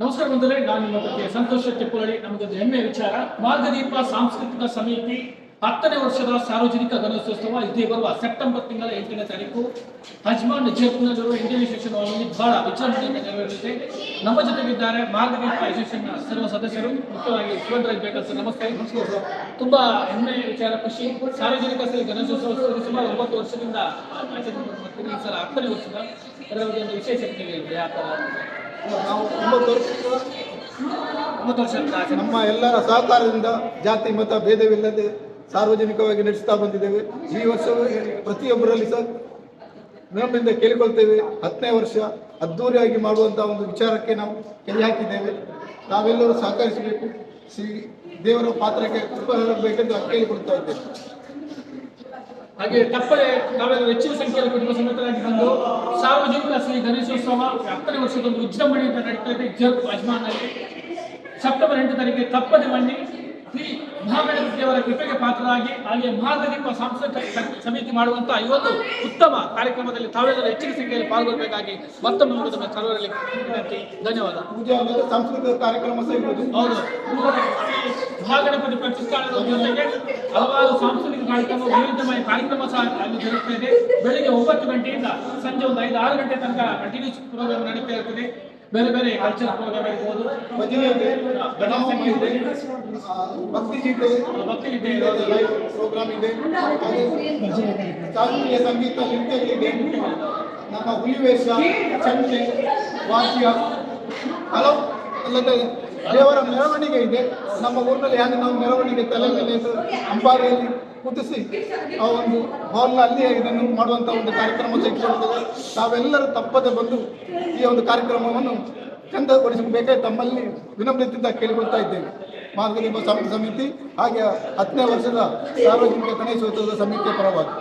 ನಮಸ್ಕಾರ ಬಂದರೆ ನಾನು ನಿಮ್ಮ ಬಗ್ಗೆ ಸಂತೋಷ ತಿಪ್ಪುಳಿ ನಮಗೊಂದು ಹೆಮ್ಮೆಯ ವಿಚಾರ. ಮಾರ್ಗದೀಪ ಸಾಂಸ್ಕೃತಿಕ ಸಮಿತಿ ಹತ್ತನೇ ವರ್ಷದ ಸಾರ್ವಜನಿಕ ಗಣೇಶೋತ್ಸವ ಇದೇ ಬರುವ ಸೆಪ್ಟೆಂಬರ್ ತಿಂಗಳ ಎಂಟನೇ ತಾರೀಕು. ಅಜ್ಮಾನ್ ಜೈಪುರದಲ್ಲಿರುವ ಇಂಡಿಯನ್ ಸ್ಟೇಷನ್ ಹಾಲ್ನಲ್ಲಿ ಬಹಳ ವಿಚಾರಣೆ ನೆರವೇರಿಸಿದೆ. ನಮ್ಮ ಜೊತೆಗಿದ್ದಾರೆ ಮಾರ್ಗದೀಪ ಅಸೋಸಿಯೇಷನ್ ಸರ್ವ ಸದಸ್ಯರು, ಮುಖ್ಯವಾಗಿ ಶಿವರಾಜ್ ಬೇಕರ್ ನಮಸ್ಕಾರ ನಮಸ್ಕಾರ ತುಂಬಾ ಹೆಮ್ಮೆಯ ವಿಚಾರ, ಖುಷಿ. ಸಾರ್ವಜನಿಕ ಗಣೇಶೋತ್ಸವ ಸುಮಾರು ಒಂಬತ್ತು ವರ್ಷದಿಂದ. ಈ ಸಲ ಹತ್ತನೇ ವರ್ಷದ ಅದರ ಒಂದು ವಿಶೇಷತೆ ಇದೆ ನಾವು ಒಂಬತ್ತು ವರ್ಷದಿಂದ ಒಂಬತ್ತು ವರ್ಷದ ನಮ್ಮ ಎಲ್ಲರ ಸಹಕಾರದಿಂದ ಜಾತಿ ಮತ ಭೇದವಿಲ್ಲದೆ ಸಾರ್ವಜನಿಕವಾಗಿ ನಡೆಸ್ತಾ ಬಂದಿದ್ದೇವೆ. ಈ ವರ್ಷವೂ ಪ್ರತಿಯೊಬ್ಬರಲ್ಲಿ ಸಹ ನಮ್ಮಿಂದ ಕೇಳಿಕೊಳ್ತೇವೆ. ಹತ್ತನೇ ವರ್ಷ ಅದ್ಧೂರಿಯಾಗಿ ಮಾಡುವಂಥ ಒಂದು ವಿಚಾರಕ್ಕೆ ನಾವು ಕೈ ಹಾಕಿದ್ದೇವೆ. ನಾವೆಲ್ಲರೂ ಸಹಕರಿಸಬೇಕು. ಶ್ರೀ ದೇವರ ಪಾತ್ರಕ್ಕೆ ಕೃಪಬೇಕೆಂದು ಕೇಳಿಕೊಳ್ತಾ ಇದ್ದೇವೆ ಹಾಗೆ ತಪ್ಪದೆ ನಾವೆಲ್ಲ ಹೆಚ್ಚಿನ ಸಂಖ್ಯೆಯಲ್ಲಿ ಕುಟುಂಬ ಸಮೇತರಾಗಿ ಬಂದು ಸಾರ್ವಜನಿಕ ಶ್ರೀ ಗಣೇಶೋತ್ಸವ ಹತ್ತನೇ ವರ್ಷದೊಂದು ವಿಜೃಂಭಣೆಯಿಂದ ನಡೀತಾ ಇದೆ ಜರ್ಪ್ ಅಜ್ಮಾನ್ನಲ್ಲಿ ಸೆಪ್ಟೆಂಬರ್ ಎಂಟು ತಾರೀಕಿಗೆ ತಪ್ಪದೆ ಬನ್ನಿ. ಶ್ರೀ ಮಹಾಗಣಪತಿ ದೇವರ ಕೃಪೆಗೆ ಪಾತ್ರರಾಗಿ ಹಾಗೆ ಮಹಾಗಣಪ ಸಾಂಸ್ಕೃತಿಕ ಸಮಿತಿ ಮಾಡುವಂತಹ ಈ ಒಂದು ಉತ್ತಮ ಕಾರ್ಯಕ್ರಮದಲ್ಲಿ ತಾವೆಲ್ಲರೂ ಹೆಚ್ಚಿನ ಸಂಖ್ಯೆಯಲ್ಲಿ ಪಾಲ್ಗೊಳ್ಳಬೇಕಾಗಿ ಮತ್ತೊಮ್ಮೆ ಸರ್ವರಲ್ಲಿ ವಿನಂತಿ ಧನ್ಯವಾದ. ಸಾಂಸ್ಕೃತಿಕ ಕಾರ್ಯಕ್ರಮ ಸಹ ಹೌದು. ಮಹಾಗಣಪತಿ ಪ್ರತಿಷ್ಠಾನದ ಜೊತೆಗೆ ಹಲವಾರು ಸಾಂಸ್ಕೃತಿಕ ಕಾರ್ಯಕ್ರಮ ವೈವಿಧ್ಯಮಯ ಕಾರ್ಯಕ್ರಮ ಸಹ ಅಲ್ಲಿ ಜರುಗ್ತಾ ಇದೆ. ಬೆಳಿಗ್ಗೆ ಒಂಬತ್ತು ಗಂಟೆಯಿಂದ ಸಂಜೆ ಒಂದು ಐದು ಆರು ಗಂಟೆ ತನಕ ಕಂಟಿನ್ಯೂಸ್ ಪ್ರೋಗ್ರಾಮ್ ನಡೀತಾ ಇರ್ತದೆ. ಬೇರೆ ಬೇರೆ ಕಲ್ಚರ್ ಪ್ರೋಗ್ರಾಮ್ ಇರ್ಬೋದು ಭಕ್ತಿ ಗೀತೆ ಭಕ್ತಿ ಗೀತೆ ಲೈವ್ ಪ್ರೋಗ್ರಾಮ್ ಇದೆ. ಶಾಸ್ತ್ರೀಯ ಸಂಗೀತ ಇದೆ. ನಮ್ಮ ಹುಲಿವೇಷ ಚಂಡೆ ವಾದ್ಯ. ಹಲೋ ಅಲ್ಲದೆ ದೇವರ ಮೆರವಣಿಗೆ ಇದೆ. ನಮ್ಮ ಊರಿನಲ್ಲಿ ಯಾರು ನಾವು ಮೆರವಣಿಗೆ ತಲೆ ಮೇಲೆ ಅಂಬಾರಿಯಲ್ಲಿ ಕುದಿಸಿ ಆ ಒಂದು ಹಾಲ್ನಲ್ಲಿ ಇದನ್ನು ಮಾಡುವಂಥ ಒಂದು ಕಾರ್ಯಕ್ರಮ ಸಹ ನಾವೆಲ್ಲರೂ ತಪ್ಪದೆ ಬಂದು ಈ ಒಂದು ಕಾರ್ಯಕ್ರಮವನ್ನು ಚಂದಗೊಳಿಸಬೇಕಾಗಿ ತಮ್ಮಲ್ಲಿ ವಿನಮ್ರತೆಯಿಂದ ಕೇಳಿಕೊಳ್ತಾ ಇದ್ದೇವೆ. ಮಾರ್ಗದಿಂಬ ಸಮಿತಿ ಸಮಿತಿ ಹಾಗೆ ಹತ್ತನೇ ವರ್ಷದ ಸಾರ್ವಜನಿಕ ಗಣೇಶೋತ್ಸವದ ಸಮಿತಿಯ ಪರವಾಗಿ.